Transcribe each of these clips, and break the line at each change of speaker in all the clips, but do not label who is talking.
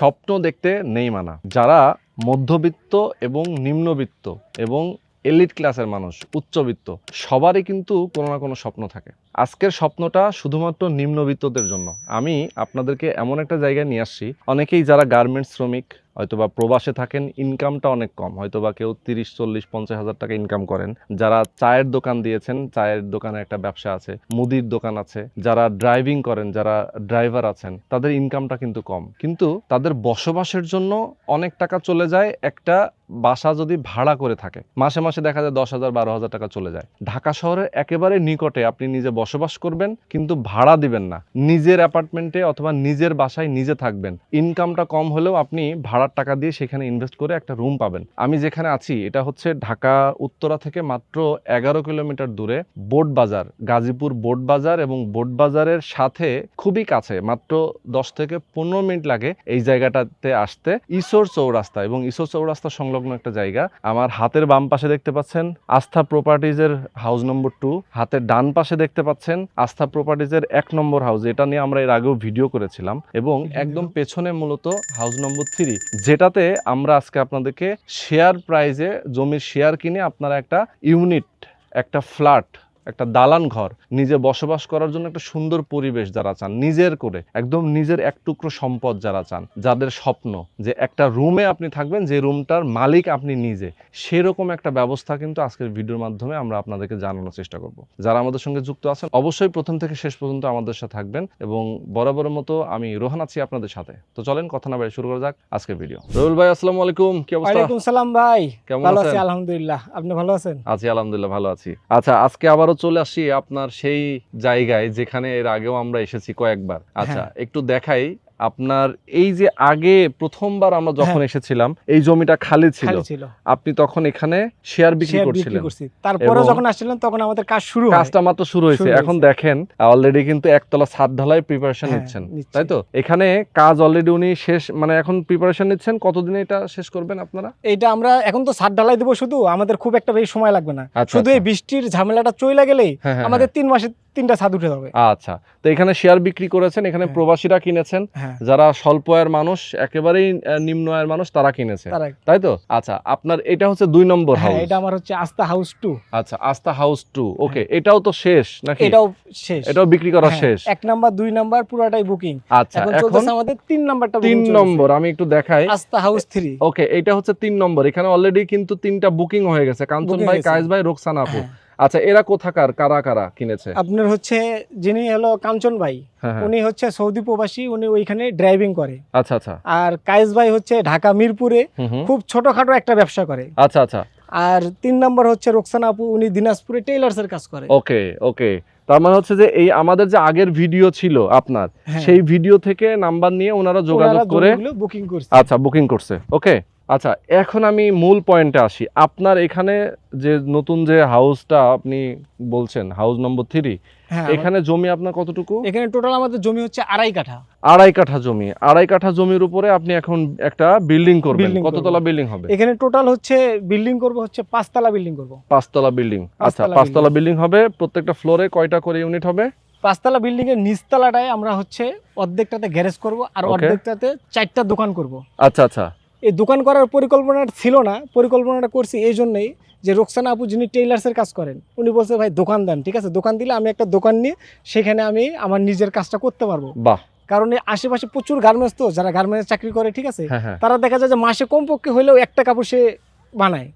স্বপ্ন দেখতে নেই মানা। যারা মধ্যবিত্ত এবং নিম্নবিত্ত এবং এলিট ক্লাসের মানুষ, উচ্চবিত্ত, সবারই কিন্তু কোনো না কোনো স্বপ্ন থাকে। আজকের স্বপ্নটা শুধুমাত্র নিম্নবিত্তদের জন্য। আমি আপনাদেরকে এমন একটা জায়গায় নিয়ে আসছি। অনেকেই যারা গার্মেন্টস শ্রমিক হয়তোবা প্রবাসে থাকেন ইনকামটা অনেক কম। হয়তোবা কেউ তিরিশ, চল্লিশ, পঞ্চাশ হাজার টাকা ইনকাম করেন। যারা চায়ের দোকান দিয়েছেন, চায়ের দোকানে একটা ব্যবসা আছে, মুদির দোকান আছে, যারা ড্রাইভিং করেন, যারা ড্রাইভার আছেন, তাদের ইনকামটা কিন্তু কম। কিন্তু তাদের বসবাসের জন্য অনেক টাকা চলে যায় একটা বাসা যদি ভাড়া করে থাকে, মাসে মাসে দেখা যায় দশ হাজার, বারো হাজার টাকা চলে যায়। ঢাকা শহরের একেবারে নিকটে আপনি নিজে বসবাস করবেন, কিন্তু ভাড়া দিবেন না। নিজের অ্যাপার্টমেন্টে অথবা নিজের বাসায় নিজে থাকবেন। ইনকামটা কম হলেও আপনি ভাড়ার টাকা দিয়ে সেখানে ইনভেস্ট করে একটা রুম পাবেন। আমি যেখানে আছি, এটা হচ্ছে ঢাকা উত্তরা থেকে মাত্র এগারো কিলোমিটার দূরে বোট বাজার, গাজীপুর বোট বাজার এবং বোট বাজারের সাথে খুবই কাছে, মাত্র দশ থেকে পনেরো মিনিট লাগে এই জায়গাটাতে আসতে। ঈশ্বর চৌরাস্তা এবং ঈশ্বর চৌরাস্তা সংলগ্ন একটা জায়গা। আমার হাতের বাম পাশে দেখতে পাচ্ছেন আস্থা প্রপার্টিজের হাউস নম্বর টু হাতের ডান পাশে দেখতে পাচ্ছেন আস্থা প্রপার্টিজের এক নম্বর হাউস এটা নিয়ে আমরা এর আগেও ভিডিও করেছিলাম এবং একদম পেছনে মূলত হাউস নম্বর থ্রি যেটাতে আমরা আজকে আপনাদেরকে শেয়ার প্রাইজে জমির শেয়ার কিনে আপনারা একটা ইউনিট একটা ফ্ল্যাট একটা দালান ঘর নিজে বসবাস করার জন্য একটা সুন্দর পরিবেশ যারা চান নিজের করে একদম নিজের এক টুকরো সম্পদ যারা চান যাদের স্বপ্ন যে একটা রুমে আপনি থাকবেন যে রুমটার মালিক আপনি নিজে সেরকম একটা ব্যবস্থা কিন্তু আজকের ভিডিওর মাধ্যমে আমরা আপনাদেরকে জানানোর চেষ্টা করব। যারা আমাদের সঙ্গে যুক্ত আছেন অবশ্যই প্রথম থেকে শেষ পর্যন্ত আমাদের সাথে থাকবেন এবং বরাবরের মতো আমি রোহান আছি আপনাদের সাথে। তো চলেন কথা না বাড়ি শুরু করা যাক আজকের ভিডিও। রবিউল ভাই আসসালামু আলাইকুম কি অবস্থা?
ওয়ালাইকুম সালাম ভাই
কেমন আছেন?
আলহামদুলিল্লাহ আপনি ভালো আছেন?
আছি আলহামদুলিল্লাহ ভালো আছি। আচ্ছা আজকে আবারও চলে আসি আপনার সেই জায়গায় যেখানে এর আগেও আমরা এসেছি কয়েকবার আচ্ছা
হ্যাঁ।
একটু দেখাই আপনার এই যে আগে প্রথমবার আমরা যখন এসেছিলাম এই জমিটা খালি ছিল। আপনি তখন এখানে শেয়ার বিক্রি করছিলেন।
তারপরে যখন আসছিলেন তখন আমাদের কাজ শুরু
কাজটা মাত্র শুরু হয়েছে। এখন দেখেন অলরেডি কিন্তু একতলা ছাদ ঢালাই প্রিপারেশন
হ্যাঁ,
নিচ্ছেন তাই তো? এখানে কাজ অলরেডি উনি শেষ মানে এখন প্রিপারেশন নিচ্ছেন। কতদিনে এটা শেষ করবেন আপনারা?
এটা আমরা এখন তো সার ঢালাই দেবো শুধু। আমাদের খুব একটা বেশি সময় লাগবে না।
আচ্ছা,
শুধু এই
আচ্ছা।
বৃষ্টির ঝামেলাটা চলে গেলেই
হ্যাঁ, হ্যাঁ,
আমাদের তিন মাসে তিনটা ছাদ উঠে যাবে।
আচ্ছা। তো এখানে শেয়ার বিক্রি করেছেন। এখানে
হ্যাঁ।
প্রবাসীরা কিনেছেন।
হ্যাঁ।
যারা স্বল্প আয়ের মানুষ একেবারেই নিম্ন আয়ের মানুষ তারা কিনেছে। তাই তো? আচ্ছা আপনার এটা হচ্ছে দুই নম্বর
হ্যাঁ
হাউস
এটা আমার হচ্ছে আস্থা হাউস টু
আচ্ছা আস্থা হাউস টু ওকে এটাও তো শেষ নাকি?
এটাও শেষ।
এটাও বিক্রি করা
হ্যাঁ,
শেষ।
এক নাম্বার দুই নাম্বার পুরোটাই বুকিং
আচ্ছা
এখন আমাদের তিন নাম্বারটা
তিন নম্বর আমি একটু দেখাই।
আস্থা হাউস থ্রি
ওকে এটা হচ্ছে তিন নম্বর এখানে অলরেডি কিন্তু তিনটা বুকিং হয়ে গেছে। কাঞ্চন ভাই। কায়েস ভাই রোকসানা আপু।
হ্যাঁ।
আচ্ছা এরা কোথাকার? কারা কারা কিনেছে?
আপনার হচ্ছে যিনি হলো কাঞ্চন ভাই
হ্যাঁ হ্যাঁ।
উনি হচ্ছে সৌদি প্রবাসী উনি ওইখানে ড্রাইভিং করে।
আচ্ছা আচ্ছা।
আর কায়েস ভাই হচ্ছে ঢাকা মিরপুরে। খুব ছোটখাটো একটা ব্যবসা করে।
আচ্ছা আচ্ছা।
আর তিন নম্বর হচ্ছে রোকসানা আপু উনি দিনাজপুরে টেইলার্স এর কাজ করে।
ওকে ওকে। তার মানে হচ্ছে যে এই আমাদের যে আগের ভিডিও ছিল আপনার
হ্যাঁ।
সেই ভিডিও থেকে নাম্বার নিয়ে ওনারা যোগাযোগ করে
বুকিং করছে।
আচ্ছা বুকিং করছে। ওকে। আচ্ছা এখন আমি মূল পয়েন্টে আসি। আপনার এখানে যে নতুন যে হাউসটা আপনি বলছেন হাউস নম্বর থ্রি এখানে জমি আপনার কতটুকু?
এখানে টোটাল আমাদের জমি হচ্ছে আড়াই কাঠা।
আড়াই কাঠা জমি। আড়াই কাঠা জমির উপরে আপনি এখন একটা বিল্ডিং করবেন। কততলা বিল্ডিং হবে?
এখানে টোটাল হচ্ছে বিল্ডিং করব হচ্ছে পাঁচতলা বিল্ডিং করব।
পাঁচতলা বিল্ডিং আচ্ছা
পাঁচতলা
পাঁচতলা বিল্ডিং হবে। প্রত্যেকটা ফ্লোরে কয়টা করে ইউনিট হবে?
পাঁচতলা বিল্ডিং এর নিচতলাটায় আমরা হচ্ছে অর্ধেকটাতে গ্যারেজ করব আর অর্ধেকটাতে চারটা দোকান করব।
আচ্ছা আচ্ছা।
এই দোকান করার পরিকল্পনাটা ছিল না পরিকল্পনাটা করছি এই জন্যই যে রোকসানা আপু যিনি টেইলার্সের কাজ করেন উনি বলছে ভাই দোকান দেন ঠিক আছে? দোকান দিলে আমি একটা দোকান নিয়ে সেখানে আমি আমার নিজের কাজটা করতে পারব।
বাহ।
কারণ এই আশেপাশে প্রচুর গার্মেন্টস তো যারা গার্মেন্টস চাকরি করে ঠিক আছে?
হ্যাঁ হ্যাঁ।
তারা দেখা যায় যে মাসে কমপক্ষে হলেও একটা কাপড় সে বানায়।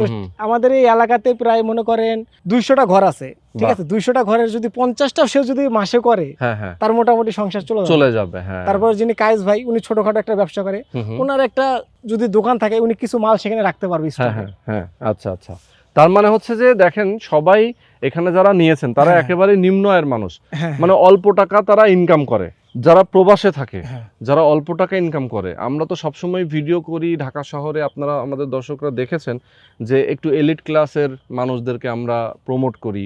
তো আমাদের এই এলাকাতে প্রায় মনে করেন দুইশোটা ঘর আছে ঠিক আছে? দুইশোটা ঘরের যদি পঞ্চাশটা সে যদি মাসে করে
হ্যাঁ হ্যাঁ।
তার মোটামুটি সংসার চলে
চলে যাবে হ্যাঁ।
তারপর যিনি কায়েস ভাই উনি ছোটখাটো একটা ব্যবসা করে। ওনার একটা যদি দোকান থাকে উনি কিছু মাল সেখানে রাখতে পারবে
হ্যাঁ হ্যাঁ হ্যাঁ আচ্ছা আচ্ছা। তার মানে হচ্ছে যে দেখেন সবাই এখানে যারা নিয়েছেন তারা। একেবারে নিম্ন আয়ের মানুষ। মানে অল্প টাকা তারা ইনকাম করে। যারা প্রবাসে থাকে
হ্যাঁ।
যারা অল্প টাকা ইনকাম করে আমরা তো সবসময় ভিডিও করি ঢাকা শহরে আপনারা আমাদের দর্শকরা দেখেছেন যে একটু এলিট ক্লাসের মানুষদেরকে আমরা প্রমোট করি।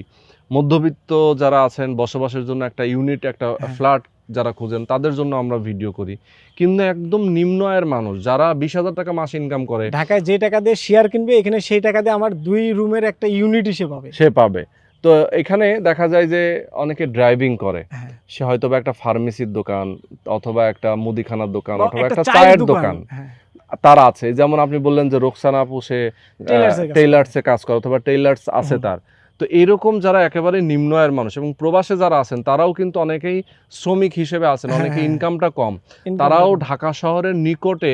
মধ্যবিত্ত যারা আছেন বসবাসের জন্য একটা ইউনিট একটা। ফ্ল্যাট যারা খোঁজেন তাদের জন্য আমরা ভিডিও করি। কিন্তু একদম নিম্ন আয়ের মানুষ যারা বিশ হাজার টাকা মাস ইনকাম করে
ঢাকায় যে টাকা দিয়ে শেয়ার কিনবে এখানে সেই টাকা দিয়ে আমার দুই রুমের একটা ইউনিট হিসেবে পাবে।
সে পাবে। তো এখানে দেখা যায় যে অনেকে ড্রাইভিং করে
হ্যাঁ।
সে হয়তো বা একটা ফার্মেসির দোকান অথবা একটা মুদিখানার দোকান অথবা একটা
চায়ের
দোকান
হ্যাঁ।
তার আছে যেমন আপনি বললেন যে রোকসানা আপু সে
Tailors এর কাজ করে।
টেইলার্সে কাজ করে অথবা টেইলার্স আছে তার তো এরকম যারা একেবারে নিম্ন আয়ের মানুষ এবং প্রবাসে যারা আছেন তারাও কিন্তু অনেকেই শ্রমিক হিসেবে আছেন
হ্যাঁ,
অনেকে। ইনকামটা কম তারাও ঢাকা শহরের নিকটে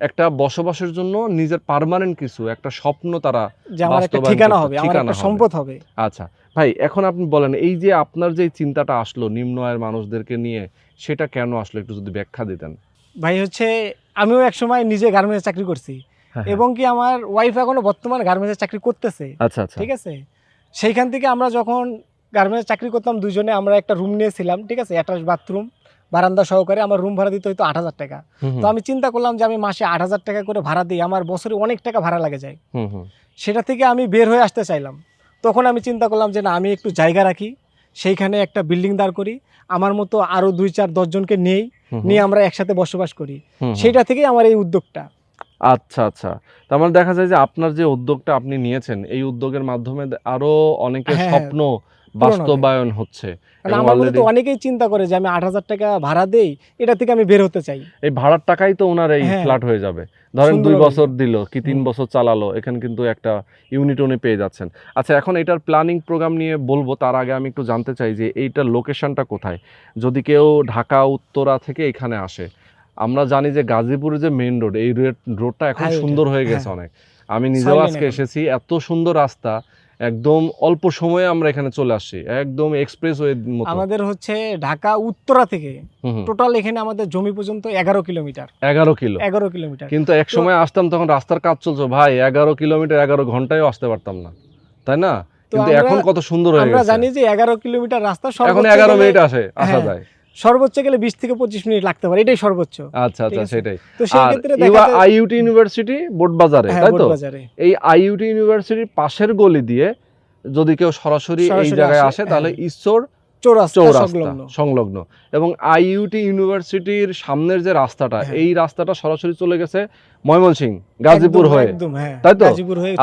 একটা বসবাসের জন্য নিজের পার্মানেন্ট কিছু একটা স্বপ্ন তারা
ঠিকানা হবে আমার
ঠিকানা
একটা সম্পদ হবে।
আচ্ছা ভাই এখন আপনি বলেন এই যে আপনার যে চিন্তাটা আসলো নিম্ন আয়ের মানুষদেরকে নিয়ে সেটা কেন আসলো? একটু যদি ব্যাখ্যা দিতেন।
ভাই হচ্ছে আমিও এক সময় নিজে গার্মেন্টস চাকরি করছি
হ্যাঁ,
এবং কি আমার ওয়াইফ এখনও বর্তমান গার্মেন্টস চাকরি করতেছে।
আচ্ছা আচ্ছা।
ঠিক আছে? সেইখান থেকে আমরা যখন গার্মেন্টস চাকরি করতাম দুজনে আমরা একটা রুম নিয়েছিলাম ঠিক আছে? অ্যাটাচ বাথরুম বারান্দা সহকারে আমার রুম ভাড়া দিতে হয়তো আট হাজার টাকা। তো আমি চিন্তা করলাম যে আমি মাসে আট হাজার টাকা করে ভাড়া দিই আমার বছরে অনেক টাকা ভাড়া লাগে যায়। সেটা থেকে আমি বের হয়ে আসতে চাইলাম। তখন আমি চিন্তা করলাম যে না আমি একটু জায়গা রাখি সেইখানে একটা বিল্ডিং দাঁড় করি আমার মতো আরও দুই চার দশজনকে নেই নিয়ে আমরা একসাথে বসবাস করি। সেটা। থেকেই আমার এই উদ্যোগটা।
আচ্ছা আচ্ছা। তার মানে দেখা যায় যে আপনার যে উদ্যোগটা আপনি নিয়েছেন এই উদ্যোগের মাধ্যমে দে- আরও অনেকের
হ্যাঁ,
স্বপ্ন। বাস্তবায়ন হচ্ছে।
আমার তো অনেকেই চিন্তা করে যে আমি আট হাজার টাকা ভাড়া দেই এটা থেকে আমি বের হতে চাই।
এই ভাড়ার টাকাই তো ওনার এই। ফ্ল্যাট হয়ে যাবে। ধরেন দুই বছর দিল কি তিন বছর চালালো এখানে কিন্তু একটা ইউনিট উনি পেয়ে যাচ্ছেন। আচ্ছা এখন এটার প্ল্যানিং প্রোগ্রাম নিয়ে বলব তার আগে আমি একটু জানতে চাই যে এইটার লোকেশনটা কোথায়? যদি কেউ ঢাকা উত্তরা থেকে এখানে আসে আমরা জানি যে গাজীপুরে যে মেইন রোড এই রোডটা এখন সুন্দর হয়ে গেছে
হ্যাঁ।
অনেক। আমি নিজেও আজকে এসেছি এত সুন্দর রাস্তা একদম অল্প সময়ে আমরা এখানে চলে আসছি একদম এক্সপ্রেস ওয়ে
আমাদের হচ্ছে ঢাকা উত্তরা থেকে। টোটাল এখানে আমাদের জমি পর্যন্ত এগারো কিলোমিটার।
এগারো কিলো।
এগারো কিলোমিটার।
কিন্তু এক সময় আসতাম তখন রাস্তার কাজ চলছে ভাই এগারো কিলোমিটার এগারো ঘন্টায়ও আসতে পারতাম না তাই না? কিন্তু এখন কত সুন্দর হয়ে গেছে।
আমরা জানি যে এগারো কিলোমিটার রাস্তা
এখন এগারো মিনিট আসে আসা
হ্যাঁ,
যায়।
সর্বোচ্চ গেলে বিশ থেকে পঁচিশ মিনিট লাগতে পারে এটাই সর্বোচ্চ।
আচ্ছা আচ্ছা সেটাই।
তো সেই ক্ষেত্রে দেখা যায়
আইইউটি ইউনিভার্সিটি বোটবাজারে
হ্যাঁ
তাই তো? এই আইইউটি ইউনিভার্সিটির পাশের গলি দিয়ে যদি কেউ সরাসরি এই জায়গায়
আসে,
আসে তাহলে
হ্যাঁ।
ঈশ্বর
চৌরাস্তা সংলগ্ন।
এবং আইইউটি ইউনিভার্সিটির সামনের যে রাস্তাটা
হ্যাঁ।
এই রাস্তাটা সরাসরি চলে গেছে ময়মনসিংহ গাজীপুর হয়ে।
হ্যাঁ
তাই তো?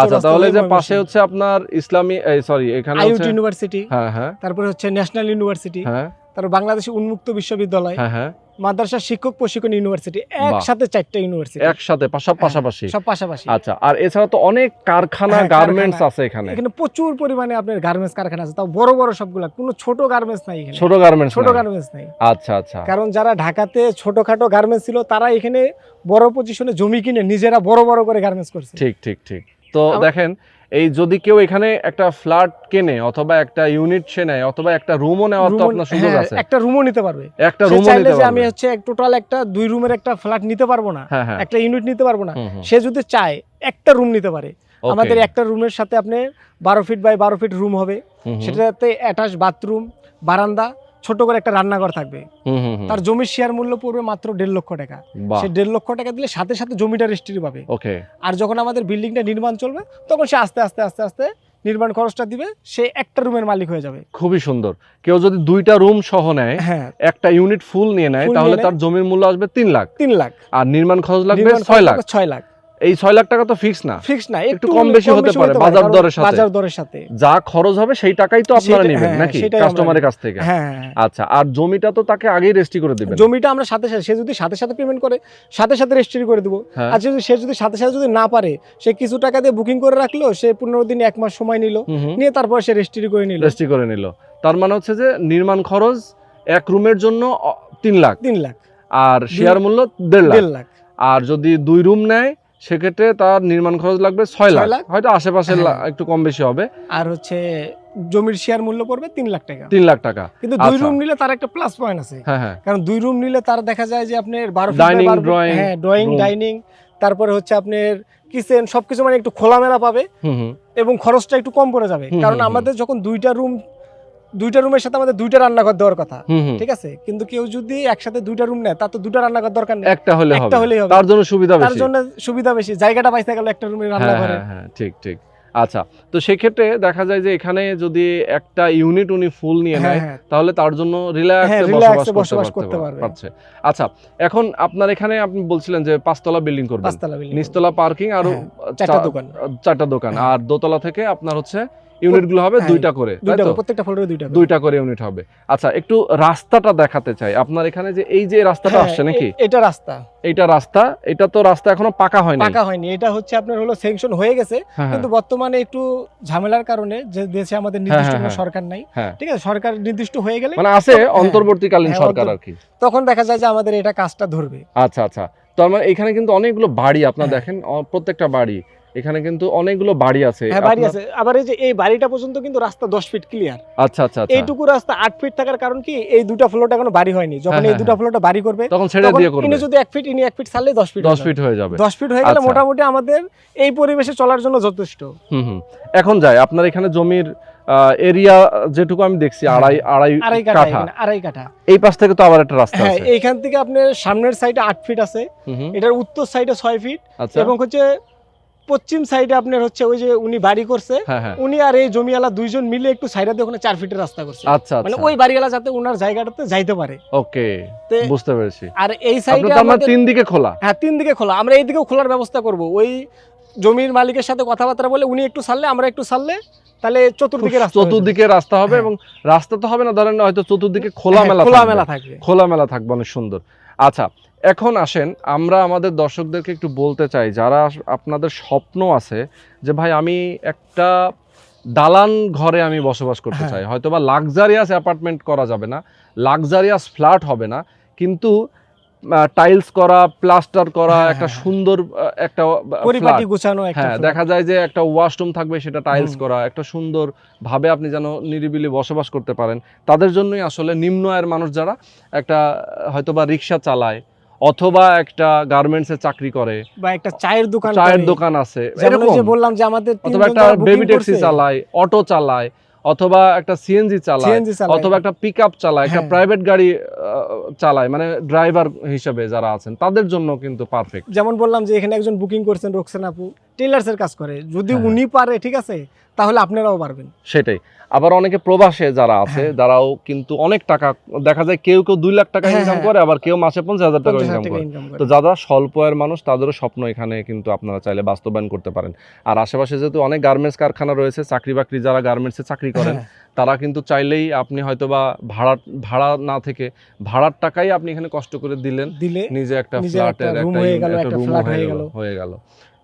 আচ্ছা তাহলে যে পাশে হচ্ছে আপনার ইসলামী সরি এখানে
ইউনিভার্সিটি।
হ্যাঁ হ্যাঁ।
তারপরে হচ্ছে ন্যাশনাল ইউনিভার্সিটি।
হ্যাঁ।
তারপর বাংলাদেশ উন্মুক্ত বিশ্ববিদ্যালয়
হ্যাঁ হ্যাঁ।
মাদ্রাসা শিক্ষক প্রশিক্ষণ ইউনিভার্সিটি একসাথে চারটা ইউনিভার্সিটি।
একসাথে পাশা- পাশাপাশি?
সব পাশাপাশি।
আচ্ছা আর এছাড়া তো অনেক কারখানা
হ্যাঁ,
গার্মেন্টস আছে এখানে।
এখানে প্রচুর পরিমাণে আপনার গার্মেন্টস কারখানা আছে। তাও বড় বড় সবগুলা। কোনো ছোট গার্মেন্টস নাই এখানে।
ছোট গার্মেন্টস
ছোট গার্মেন্টস নাই।
আচ্ছা আচ্ছা।
কারণ যারা ঢাকাতে ছোটখাটো গার্মেন্টস ছিল তারা এখানে বড় পজিশনে জমি কিনে নিজেরা বড় বড় করে গার্মেন্টস করছে।
ঠিক ঠিক ঠিক। তো দেখেন এই যদি কেউ এখানে একটা ফ্ল্যাট কেনে অথবা একটা ইউনিট সে নেয় অথবা একটা রুমও নেওয়ার তো আপনার সুযোগ
হ্যাঁ,
আছে।
একটা রুমও নিতে পারবে।
একটা
চাইলে
নিতে
যে আমি
পারবে।
হচ্ছে টোটাল একটা দুই রুমের একটা ফ্ল্যাট নিতে পারব না
হ্যাঁ হ্যাঁ।
একটা ইউনিট নিতে পারব না। সে যদি চায় একটা রুম নিতে পারে। আমাদের একটা রুমের সাথে আপনি বারো ফিট বাই বারো ফিট রুম হবে। সেটাতে অ্যাটাচ বাথরুম বারান্দা ছোট করে একটা রান্নাঘর থাকবে। তার জমির শেয়ার মূল্য পড়বে মাত্র দেড় লক্ষ টাকা। সে দেড় লক্ষ টাকা দিলে সাথে সাথে জমিটা রেজিস্ট্রি পাবে। আর যখন আমাদের বিল্ডিংটা নির্মাণ চলবে তখন সে আস্তে আস্তে আস্তে আস্তে নির্মাণ খরচটা দিবে সে একটা রুমের মালিক হয়ে যাবে।
খুবই সুন্দর। কেউ যদি দুইটা রুম সহ নেয়
হ্যাঁ।
একটা ইউনিট ফুল নিয়ে নেয় তাহলে তার জমির মূল্য আসবে তিন লাখ।
তিন লাখ।
আর নির্মাণ খরচ লাগবে ছয় লাখ।
ছয় লাখ।
এই ছয় লাখ টাকা তো ফিক্স না।
ফিক্স না
একটু কম বেশি হতে পারে, বাজার দরের সাথে।
বাজার দরের সাথে।
যা খরচ হবে সেই টাকাই তো আপনারা নেবেন
হ্যাঁ,
নাকি? কাস্টমারের কাছ থেকে?
হ্যাঁ হ্যাঁ, হ্যাঁ।
আচ্ছা আর জমিটা তো তাকে আগেই রেজিস্ট্রি করে দিবেন।
জমিটা আমরা সাথে সাথে সে যদি সাথে সাথে পেমেন্ট করে সাথে সাথে রেজিস্ট্রি করে দেবো। আর যদি সে যদি সাথে সাথে যদি না পারে সে কিছু টাকা দিয়ে বুকিং করে রাখল সে পনেরো দিন এক মাস সময় নিল। নিয়ে তারপর সে রেজিস্ট্রি করে নিল।
রেজিস্ট্রি করে নিল। তার মানে হচ্ছে যে নির্মাণ খরচ এক রুমের জন্য অ, তিন লাখ।
তিন লাখ।
আর শেয়ার মূল্য দেড় লাখ।
দেড় লাখ।
আর যদি দুই রুম নেয় সেক্ষেত্রে তার নির্মাণ খরচ লাগবে ছয় লাখ। হয়তো আশেপাশে
হ্যাঁ।
একটু কম বেশি হবে।
আর হচ্ছে জমির শেয়ার মূল্য পড়বে তিন লাখ টাকা।
তিন লাখ টাকা।
কিন্তু দুই
আচ্ছা।
রুম নিলে তার একটা প্লাস পয়েন্ট আছে।
হ্যাঁ হ্যাঁ।
কারণ দুই রুম নিলে তার দেখা যায় যে আপনার বারো
Dining, drawing,
হ্যাঁ ড্রয়িং ডাইনিং তারপরে হচ্ছে আপনার কিচেন সবকিছু মানে একটু খোলামেলা পাবে এবং খরচটা একটু কম পড়ে যাবে। কারণ। আমাদের যখন দুইটা রুম দুইটা রুমের সাথে আমাদের দুইটা রান্নাঘর দেওয়ার কথা। ঠিক আছে? কিন্তু কেউ যদি একসাথে দুইটা রুম নেয় তার তো দুইটা রান্নাঘর দরকার নেই।
একটা হলে
একটা হলেই হবে।
তার জন্য সুবিধা বেশি।
তার জন্য সুবিধা বেশি। জায়গাটা পাইতে গেল একটা রুমের
হ্যাঁ
রান্নাঘরে।
হ্যাঁ হ্যাঁ ঠিক ঠিক। আচ্ছা তো সেক্ষেত্রে দেখা যায় যে এখানে যদি একটা ইউনিট উনি ফুল নিয়ে
হ্যাঁ
নেয় তাহলে তার জন্য রিল্যাক্সে বসবাস করতে। পারছে। আচ্ছা এখন আপনার এখানে আপনি বলছিলেন যে পাঁচতলা বিল্ডিং করবেন। নিচতলা পার্কিং আর
চারটা দোকান।
চারটা দোকান। আর দোতলা থেকে আপনার হচ্ছে ইউনিটগুলো হবে
হ্যাঁ,
দুইটা করে
প্রত্যেকটা ফ্লোরে দুইটা
দুইটা করে ইউনিট হবে। আচ্ছা একটু রাস্তাটা দেখাতে চাই। আপনার এখানে যে এই যে রাস্তাটা
হ্যাঁ,
আসছে নাকি?
এটা রাস্তা।
এইটা রাস্তা এটা তো রাস্তা এখনও পাকা হয়নি।
পাকা হয়নি। এটা হচ্ছে আপনার হলো সেংশন হয়ে গেছে
হ্যাঁ,
কিন্তু বর্তমানে একটু ঝামেলার কারণে যে দেশে আমাদের নির্দিষ্ট কোনো। সরকার নাই। ঠিক আছে সরকার নির্দিষ্ট হয়ে গেলে
মানে আছে অন্তর্বর্তীকালীন সরকার আর কি।
তখন দেখা যায় যে আমাদের এটা কাজটা ধরবে।
আচ্ছা আচ্ছা। তার মানে এখানে কিন্তু অনেকগুলো বাড়ি আপনার। দেখেন প্রত্যেকটা বাড়ি। এখানে কিন্তু অনেকগুলো বাড়ি আছে।
হ্যাঁ বাড়ি আছে। আবার এই যে এই বাড়িটা পর্যন্ত কিন্তু রাস্তা দশ ফিট ক্লিয়ার
আচ্ছা আচ্ছা
এইটুকু রাস্তা আট ফিট থাকার কারণ কি এই দুটা ফ্লোরটা এখনও বাড়ি হয়নি। যখন
হ্যাঁ,
এই
হ্যাঁ,
দুটা ফ্লোরটা বাড়ি করবে
তখন ছেড়ে দিয়ে করবে।
ইনি যদি এক ফিট ইনি এক ফিট ছাড়লে দশ ফিট
দশ ফিট হয়ে যাবে।
দশ ফিট হয়ে গেলে
আচ্ছা।
মোটামুটি আমাদের এই পরিবেশে চলার জন্য যথেষ্ট।
হুম হুম। এখন যাই আপনার এখানে জমির এরিয়া যেটুকু আমি দেখছি
হ্যাঁ।
আড়াই আড়াই
আড়াই কাঠা আড়াই কাঠা।
এই পাশ থেকে তো আবার একটা রাস্তা
হ্যাঁ
আছে।
এইখান থেকে আপনার সামনের সাইডে আট ফিট আছে। এটার উত্তর সাইডে ছয় ফিট এবং হচ্ছে পশ্চিম সাইডে আপনার হচ্ছে ওই যে উনি বাড়ি করছে
হ্যাঁ হ্যাঁ।
উনি আর এই জমিওয়ালা দুইজন মিলে একটু সাইডে দিয়ে ওখানে চার ফিটের রাস্তা করছে।
আচ্ছা
মানে
আচ্ছা।
ওই বাড়িওয়ালা যাতে ওনার জায়গাটাতে যাইতে পারে।
ওকে বুঝতে পেরেছি।
আর এই সাইডে
আমার
আমাদের
তিন দিকে খোলা।
হ্যাঁ তিন দিকে খোলা। আমরা এই দিকেও খোলার ব্যবস্থা করব। ওই জমির মালিকের সাথে কথাবার্তা বলে উনি একটু ছাড়লে আমরা একটু ছাড়লে তাহলে চতুর্দিকে রাস্তা
চতুর্দিকে রাস্তা হবে
হ্যাঁ।
এবং রাস্তা তো হবে না ধরেন হয়তো চতুর্দিকে খোলা মেলা
খোলা
থাকবে।
মেলা থাকবে।
খোলা মেলা থাকবে অনেক সুন্দর। আচ্ছা এখন আসেন আমরা আমাদের দর্শকদেরকে একটু বলতে চাই যারা আপনাদের স্বপ্ন আছে যে ভাই আমি একটা দালান ঘরে আমি বসবাস করতে
হ্যাঁ।
চাই। হয়তো বা লাক্সারিয়াস অ্যাপার্টমেন্ট করা যাবে না লাক্সারিয়াস ফ্ল্যাট হবে না কিন্তু টাইলস করা প্লাস্টার করা
হ্যাঁ,
একটা
হ্যাঁ,
সুন্দর একটা
পরিপাটি গুছানো একটা
হ্যাঁ দেখা যায় যে একটা ওয়াশরুম থাকবে সেটা টাইলস করা একটা সুন্দর ভাবে আপনি যেন নিরিবিলি বসবাস করতে পারেন। তাদের জন্যই আসলে নিম্ন আয়ের মানুষ যারা একটা হয়তো বা রিক্সা চালায় অথবা একটা গার্মেন্টসে চাকরি করে
বা একটা চায়ের দোকান
চায়ের দোকান আছে এরকম।
বললাম যে আমাদের
অথবা একটা বেবি ট্যাক্সি চালায় অটো চালায় অথবা একটা সিএনজি চালায় অথবা একটা পিক আপ চালায় একটা
হ্যাঁ।
প্রাইভেট গাড়ি চালায় মানে ড্রাইভার হিসেবে যারা আছেন তাদের জন্য কিন্তু পারফেক্ট
যেমন বললাম যে এখানে একজন বুকিং করছেন রোকসান আপু টেলার্স এর কাজ করে যদি
হ্যাঁ।
উনি পারে ঠিক আছে তাহলে আপনারাও পারবেন
সেটাই আবার অনেকে প্রবাসে যারা আছে
হ্যাঁ।
যারাও কিন্তু অনেক টাকা দেখা যায় কেউ কেউ দুই লাখ টাকা
হ্যাঁ,
ইনকাম
হ্যাঁ।
করে আবার কেউ মাসে পঞ্চাশ হাজার টাকা ইনকাম করে
ইনকাম করে
তো যারা স্বল্প আয়ের মানুষ তাদেরও স্বপ্ন এখানে কিন্তু আপনারা চাইলে বাস্তবায়ন করতে পারেন আর আশেপাশে যেহেতু অনেক গার্মেন্টস কারখানা রয়েছে চাকরি বাকরি যারা গার্মেন্টসে চাকরি করেন।
হ্যাঁ,
তারা কিন্তু চাইলেই আপনি হয়তো বা ভাড়া ভাড়া না থেকে ভাড়ার টাকাই আপনি এখানে কষ্ট করে দিলেন।
দিলে
নিজে একটা ফ্ল্যাটের
একটা
একটা
হয়ে গেল,
হয়ে
হয়ে
গেল। হয়ে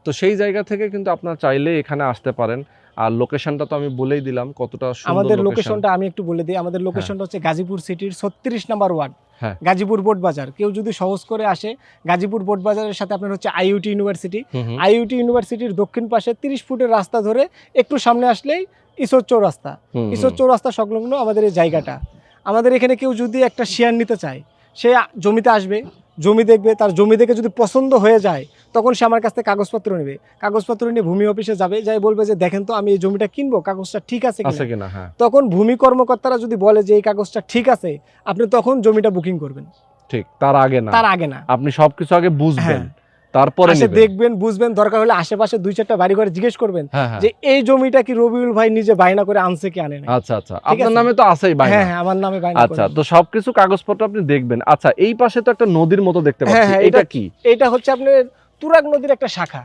তো সেই জায়গা থেকে কিন্তু আপনার চাইলে এখানে আসতে পারেন। আর লোকেশনটা তো আমি বলেই দিলাম কতটা সুন্দর
আমাদের লোকেশনটা আমি একটু বলে দিই। আমাদের লোকেশনটা হচ্ছে গাজীপুর সিটির ছত্রিশ নাম্বার ওয়ার্ড
হ্যাঁ।
গাজীপুর বোট বাজার কেউ যদি সহজ করে আসে গাজীপুর বোট বাজারের সাথে আপনার হচ্ছে আইইউটি ইউনিভার্সিটি। আইইউটি ইউনিভার্সিটির দক্ষিণ পাশে তিরিশ ফুটের রাস্তা ধরে একটু সামনে আসলেই ঈশ্বর চৌরাস্তা। ঈশ্বর চৌরাস্তা সংলগ্ন আমাদের এই জায়গাটা। আমাদের এখানে কেউ যদি একটা শেয়ার নিতে চায় সে জমিতে আসবে জমি দেখবে তার জমি দেখে যদি পছন্দ হয়ে যায় তখন সে আমার কাছ থেকে কাগজপত্র নেবে। কাগজপত্র নিয়ে ভূমি অফিসে যাবে যাই বলবে যে দেখেন তো আমি এই জমিটা কিনবো কাগজটা ঠিক আছে কিনা?
হ্যাঁ।
তখন ভূমি কর্মকর্তারা যদি বলে যে এই কাগজটা ঠিক আছে আপনি তখন জমিটা বুকিং করবেন।
ঠিক তার আগে না।
তার আগে না।
আপনি সবকিছু আগে বুঝবেন।
হ্যাঁ।
তারপরে
দেখবেন বুঝবেন দরকার হলে আশেপাশে দুই চারটা বাড়ি ঘরে জিজ্ঞেস করবেন
হ্যাঁ হ্যাঁ।
যে এই জমিটা কি রবিউল ভাই নিজে বায়না করে আনছে কি আনে
আচ্ছা আচ্ছা। আপনার নামে তো আছেই
হ্যাঁ
বাইনা
হ্যাঁ আমার নামে বাইনা
আচ্ছা তো সবকিছু কাগজপত্র আপনি দেখবেন। আচ্ছা এই পাশে তো একটা নদীর মতো দেখতে
হ্যাঁ,
পাচ্ছি।
হ্যাঁ,
এটা- কি?
এটা হচ্ছে আপনার তুরাগ নদীর একটা শাখা।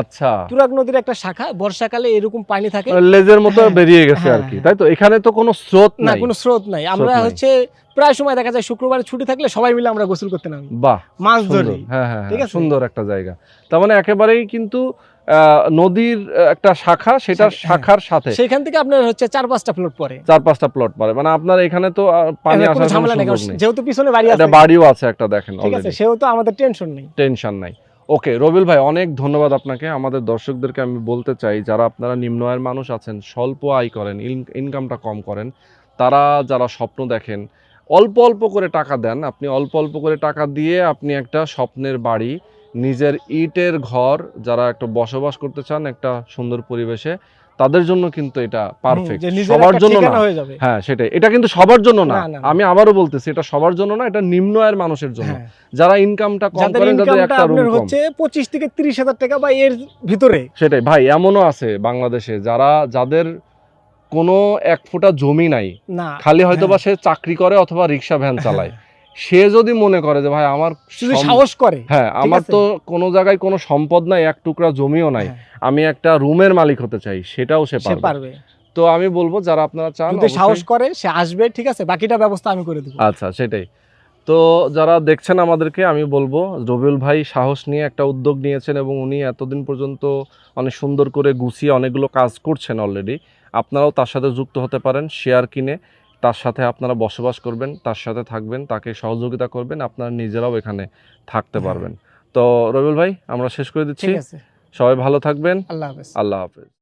আচ্ছা।
তুরাগ নদীর একটা শাখা বর্ষাকালে এরকম পানি থাকে।
মানে লেজের মতো
হ্যাঁ,
বেরিয়ে গেছে
হ্যাঁ,
আর কি
হ্যাঁ।
তাই তো? এখানে তো কোনো স্রোত
না কোনো স্রোত নাই। আমরা হচ্ছে প্রায় সময় দেখা যায় শুক্রবার ছুটি থাকলে সবাই মিলে আমরা গোসল করতে নামি।
বাহ
মাছ ধরি।
হ্যাঁ হ্যাঁ
ঠিক আছে?
সুন্দর একটা জায়গা। তার মানে একেবারেই কিন্তু নদীর একটা শাখা সেটা। শাখার সাথে।
সেখান থেকে আপনার হচ্ছে চার পাঁচটা ফ্লোট পরে
চার পাঁচটা প্লট পড়ে। মানে আপনার এখানে তো পানি আসার
ঝামেলা নেই যেহেতু পিছনে বাড়ি আছে।
বাড়িও আছে একটা দেখেন
ঠিক আছে সেও তো আমাদের টেনশন নেই।
টেনশন নাই। ওকে রবিল ভাই, অনেক ধন্যবাদ আপনাকে। আমাদের দর্শকদেরকে আমি বলতে চাই, যারা আপনারা নিম্ন আয়ের মানুষ আছেন, স্বল্প আয় করেন ইনকামটা কম করেন, তারা যারা স্বপ্ন দেখেন, অল্প অল্প করে টাকা দেন। আপনি অল্প অল্প করে টাকা দিয়ে আপনি একটা স্বপ্নের বাড়ি, নিজের ইটের ঘর, যারা একটা বসবাস করতে চান একটা সুন্দর পরিবেশে তাদের জন্য কিন্তু এটা পারফেক্ট সবার জন্য না।
হ্যাঁ
সেটাই। এটা কিন্তু সবার জন্য না। আমি আবারও বলতেছি এটা সবার জন্য না এটা নিম্ন আয়ের মানুষের জন্য।
হ্যাঁ।
যারা ইনকামটা কম করেন
ইনকামটা
একটা রুম
হচ্ছে পঁচিশ থেকে তিরিশ হাজার টাকা বা এর ভিতরে।
সেটাই। ভাই এমনও আছে বাংলাদেশে যারা যাদের কোনো এক ফোঁটা জমি নাই খালি হয়তো বা
হ্যাঁ।
সে চাকরি করে অথবা রিক্সা ভ্যান চালায়। সে যদি মনে করে যে ভাই আমার
সাহস করে
হ্যাঁ আমার তো কোনো জায়গায় কোনো সম্পদ নাই এক টুকরা জমিও নাই।
হ্যাঁ,
আমি একটা রুমের মালিক হতে চাই সেটাও সে পারবে তো আমি বলব যারা আপনারা চান
যদি সাহস করে সে আসবে ঠিক আছে? বাকিটা ব্যবস্থা আমি করে দেবো।
আচ্ছা সেটাই। তো যারা দেখছেন আমাদেরকে আমি বলব রবিউল ভাই সাহস নিয়ে একটা উদ্যোগ নিয়েছেন এবং উনি এতদিন পর্যন্ত অনেক সুন্দর করে গুছিয়ে অনেকগুলো কাজ করছেন অলরেডি আপনারাও তার সাথে যুক্ত হতে পারেন শেয়ার কিনে। তার সাথে আপনারা বসবাস করবেন তার সাথে থাকবেন তাকে সহযোগিতা করবেন আপনারা নিজেরাও এখানে থাকতে। পারবেন। তো রবিউল ভাই আমরা শেষ করে দিচ্ছি। সবাই ভালো থাকবেন।
আল্লাহ হাফেজ।
আল্লাহ হাফেজ।